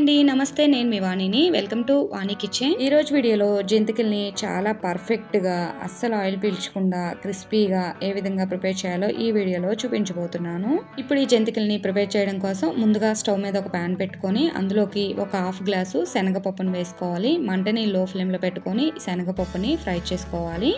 అండి నమస్తే నేను మీ వాణిని. Welcome to Vani kitchen. ఈ రోజు వీడియోలో జంతికల్ని చాలా పర్ఫెక్ట్గా అస్సలు ఆయిల్ పీల్చకుండా క్రిస్పీగా ఏ విధంగా ప్రిపేర్ చేయాలో ఈ వీడియోలో చూపించబోతున్నాను. ఇప్పుడు ఈ జంతికల్ని ప్రిపేర్ చేయడం కోసం ముందుగా స్టవ్ మీద ఒక ప్యాన్ పెట్టుకొని అందులోకి ఒక హాఫ్ గ్లాసు శనగపప్పును వేసుకోవాలి. మంటని లో ఫ్లేమ్లో పెట్టుకొని శనగపప్పుని ఫ్రై చేసుకోవాలి.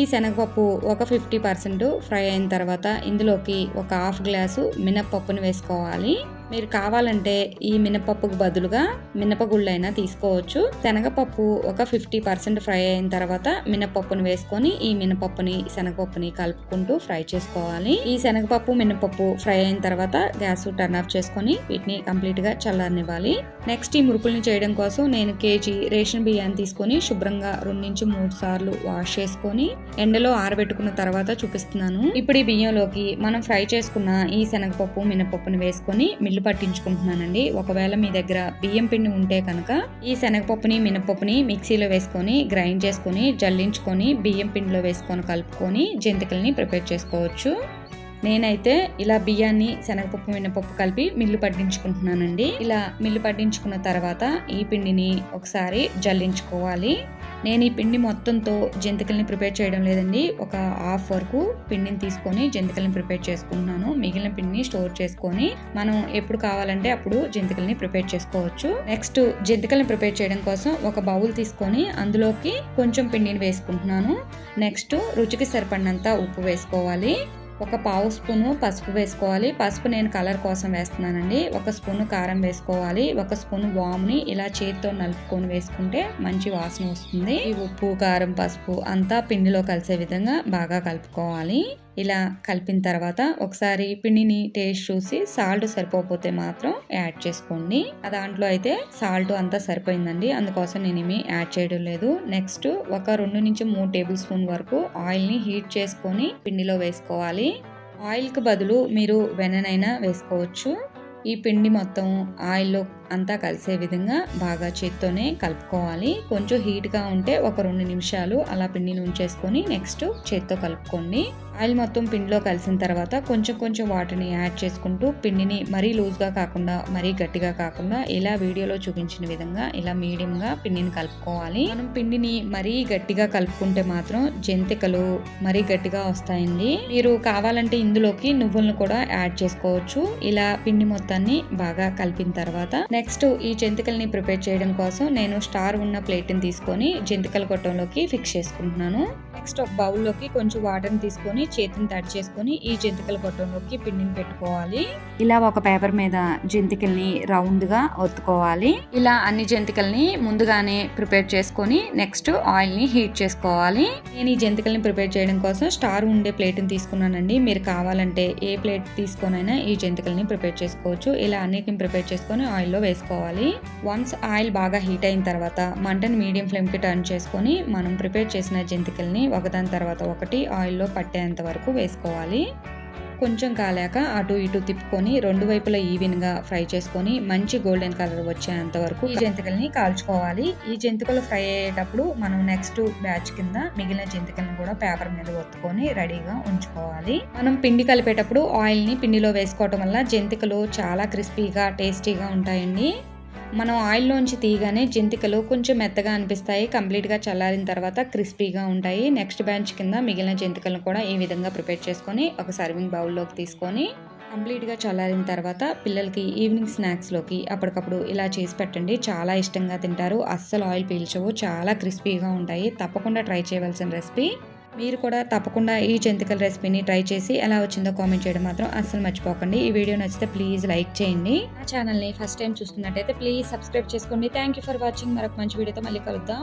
ఈ శనగపప్పు ఒక ఫిఫ్టీ పర్సెంట్ ఫ్రై అయిన తర్వాత ఇందులోకి ఒక హాఫ్ గ్లాసు మినప్పప్పుని వేసుకోవాలి. మీరు కావాలంటే ఈ మినపప్పుకు బదులుగా మినపగుళ్ళైనా తీసుకోవచ్చు. శనగపప్పు ఒక ఫిఫ్టీ పర్సెంట్ ఫ్రై అయిన తర్వాత మినపప్పుని వేసుకొని ఈ మినపప్పుని శనగపప్పుని కలుపుకుంటూ ఫ్రై చేసుకోవాలి. ఈ శనగపప్పు మినపప్పు ఫ్రై అయిన తర్వాత గ్యాస్ టర్న్ ఆఫ్ చేసుకొని వీటిని కంప్లీట్గా చల్లారనివ్వాలి. నెక్స్ట్ ఈ మురుకుల్ని చేయడం కోసం నేను కేజీ రేషన్ బియ్యాన్ని తీసుకొని శుభ్రంగా రెండు నుంచి మూడు సార్లు వాష్ చేసుకొని ఎండలో ఆరబెట్టుకున్న తర్వాత చూపిస్తున్నాను. ఇప్పుడు ఈ బియ్యంలోకి మనం ఫ్రై చేసుకున్న ఈ శనగపప్పు మినపప్పుని వేసుకొని పిండ్లు పట్టించుకుంటున్నానండి. ఒకవేళ మీ దగ్గర బియ్యం పిండి ఉంటే కనుక ఈ శనగపప్పుని మినపప్పుని మిక్సీలో వేసుకొని గ్రైండ్ చేసుకొని జల్లించుకొని బియ్యం పిండిలో వేసుకొని కలుపుకొని జంతికల్ని ప్రిపేర్ చేసుకోవచ్చు. నేనైతే ఇలా బియ్యాన్ని శనగపప్పు మినపప్పు కలిపి మిల్లు పట్టించుకుంటున్నానండి. ఇలా మిల్లు పట్టించుకున్న తర్వాత ఈ పిండిని ఒకసారి జల్లించుకోవాలి. నేను ఈ పిండి మొత్తంతో జంతికల్ని ప్రిపేర్ చేయడం లేదండి. ఒక హాఫ్ వరకు పిండిని తీసుకొని జంతికల్ని ప్రిపేర్ చేసుకుంటున్నాను. మిగిలిన పిండిని స్టోర్ చేసుకొని మనం ఎప్పుడు కావాలంటే అప్పుడు జంతికల్ని ప్రిపేర్ చేసుకోవచ్చు. నెక్స్ట్ జంతికల్ని ప్రిపేర్ చేయడం కోసం ఒక బౌల్ తీసుకొని అందులోకి కొంచెం పిండిని వేసుకుంటున్నాను. నెక్స్ట్ రుచికి సరిపడినంత ఉప్పు వేసుకోవాలి. ఒక పావు స్పూను పసుపు వేసుకోవాలి. పసుపు నేను కలర్ కోసం వేస్తున్నానండి. ఒక స్పూను కారం వేసుకోవాలి. ఒక స్పూను వాముని ఇలా చేతితో నలుపుకొని వేసుకుంటే మంచి వాసన వస్తుంది. ఉప్పు కారం పసుపు అంతా పిండిలో కలిసే విధంగా బాగా కలుపుకోవాలి. ఇలా కలిపిన తర్వాత ఒకసారి పిండిని టేస్ట్ చూసి సాల్ట్ సరిపోతే మాత్రం యాడ్ చేసుకోండి. దాంట్లో అయితే సాల్ట్ అంతా సరిపోయిందండి. అందుకోసం నేను ఏమి యాడ్ చేయడం లేదు. నెక్స్ట్ ఒక రెండు నుంచి మూడు టేబుల్ స్పూన్ వరకు ఆయిల్ని హీట్ చేసుకొని పిండిలో వేసుకోవాలి. ఆయిల్కి బదులు మీరు వెననైనా వేసుకోవచ్చు. ఈ పిండి మొత్తం ఆయిల్లో అంతా కలిసే విధంగా బాగా చేత్తోనే కలుపుకోవాలి. కొంచెం హీట్గా ఉంటే ఒక రెండు నిమిషాలు అలా పిండిని ఉంచేసుకొని నెక్స్ట్ చేత్తో కలుపుకోండి. ఆయిల్ మొత్తం పిండిలో కలిసిన తర్వాత కొంచెం కొంచెం వాటర్ని యాడ్ చేసుకుంటూ పిండిని మరీ లూజ్గా కాకుండా మరీ గట్టిగా కాకుండా ఇలా వీడియోలో చూపించిన విధంగా ఇలా మీడియంగా పిండిని కలుపుకోవాలి. మనం పిండిని మరీ గట్టిగా కలుపుకుంటే మాత్రం జంతికలు మరీ గట్టిగా వస్తాయండి. మీరు కావాలంటే ఇందులోకి నువ్వులను కూడా యాడ్ చేసుకోవచ్చు. ఇలా పిండి మొత్తాన్ని బాగా కలిపిన తర్వాత నెక్స్ట్ ఈ జంతికల్ని ప్రిపేర్ చేయడం కోసం నేను స్టార్ ఉన్న ప్లేట్ని తీసుకొని జంతికల కొట్టంలోకి ఫిక్స్ చేసుకుంటున్నాను. నెక్స్ట్ ఒక బౌల్లోకి కొంచెం వాటర్ని తీసుకొని చేతిని తడి చేసుకొని ఈ జంతికల కొట్టంలోకి పిండిని పెట్టుకోవాలి. ఇలా ఒక పేపర్ మీద జంతికల్ని రౌండ్గా ఒత్తుకోవాలి. ఇలా అన్ని జంతికల్ని ముందుగానే ప్రిపేర్ చేసుకొని నెక్స్ట్ ఆయిల్ని హీట్ చేసుకోవాలి. నేను ఈ జంతికల్ని ప్రిపేర్ చేయడం కోసం స్టార్ ఉండే ప్లేట్ని తీసుకున్నానండి. మీరు కావాలంటే ఏ ప్లేట్ తీసుకొనైనా ఈ జంతికల్ని ప్రిపేర్ చేసుకోవచ్చు. ఇలా అన్నిటిని ప్రిపేర్ చేసుకొని ఆయిల్లో వేసుకోవాలి. వన్స్ ఆయిల్ బాగా హీట్ అయిన తర్వాత మంటను మీడియం ఫ్లేమ్కి టర్న్ చేసుకొని మనం ప్రిపేర్ చేసిన జంతికల్ని ఒకదాని తర్వాత ఒకటి ఆయిల్లో పట్టేంత వరకు వేసుకోవాలి. కొంచెం కాలాక అటు ఇటు తిప్పుకొని రెండు వైపులా ఈవెన్గా ఫ్రై చేసుకొని మంచి గోల్డెన్ కలర్ వచ్చేంత వరకు ఈ జంతికల్ని కాల్చుకోవాలి. ఈ జంతికలు ఫ్రై అయ్యేటప్పుడు మనం నెక్స్ట్ బ్యాచ్ కింద మిగిలిన జంతికలను కూడా పేపర్ మీద ఒత్తుకొని రెడీగా ఉంచుకోవాలి. మనం పిండి కలిపేటప్పుడు ఆయిల్ని పిండిలో వేసుకోవటం వల్ల జంతికలు చాలా క్రిస్పీగా టేస్టీగా ఉంటాయండి. మనం ఆయిల్లోంచి తీయగానే జంతికలు కొంచెం మెత్తగా అనిపిస్తాయి. కంప్లీట్గా చల్లారిన తర్వాత క్రిస్పీగా ఉంటాయి. నెక్స్ట్ బ్యాంచ్ కింద మిగిలిన జంతికలను కూడా ఈ విధంగా ప్రిపేర్ చేసుకొని ఒక సర్వింగ్ బౌల్లోకి తీసుకొని కంప్లీట్గా చల్లారిన తర్వాత పిల్లలకి ఈవినింగ్ స్నాక్స్లోకి అప్పటికప్పుడు ఇలా చేసి పెట్టండి. చాలా ఇష్టంగా తింటారు. అస్సలు ఆయిల్ పీల్చవు. చాలా క్రిస్పీగా ఉంటాయి. తప్పకుండా ట్రై చేయవలసిన రెసిపీ మీరు కూడా తప్పకుండా ఈ జంతికల రెసిపీని ట్రై చేసి ఎలా వచ్చిందో కామెంట్ చేయడం మాత్రం అస్సలు మర్చిపోకండి. ఈ వీడియో నచ్చితే ప్లీజ్ లైక్ చేయండి. నా ఛానల్ని ఫస్ట్ టైం చూస్తున్నట్టయితే ప్లీజ్ సబ్స్క్రైబ్ చేసుకోండి. Thank you for watching. మరొక మంచి వీడియోతో మళ్ళీ కలుద్దాం.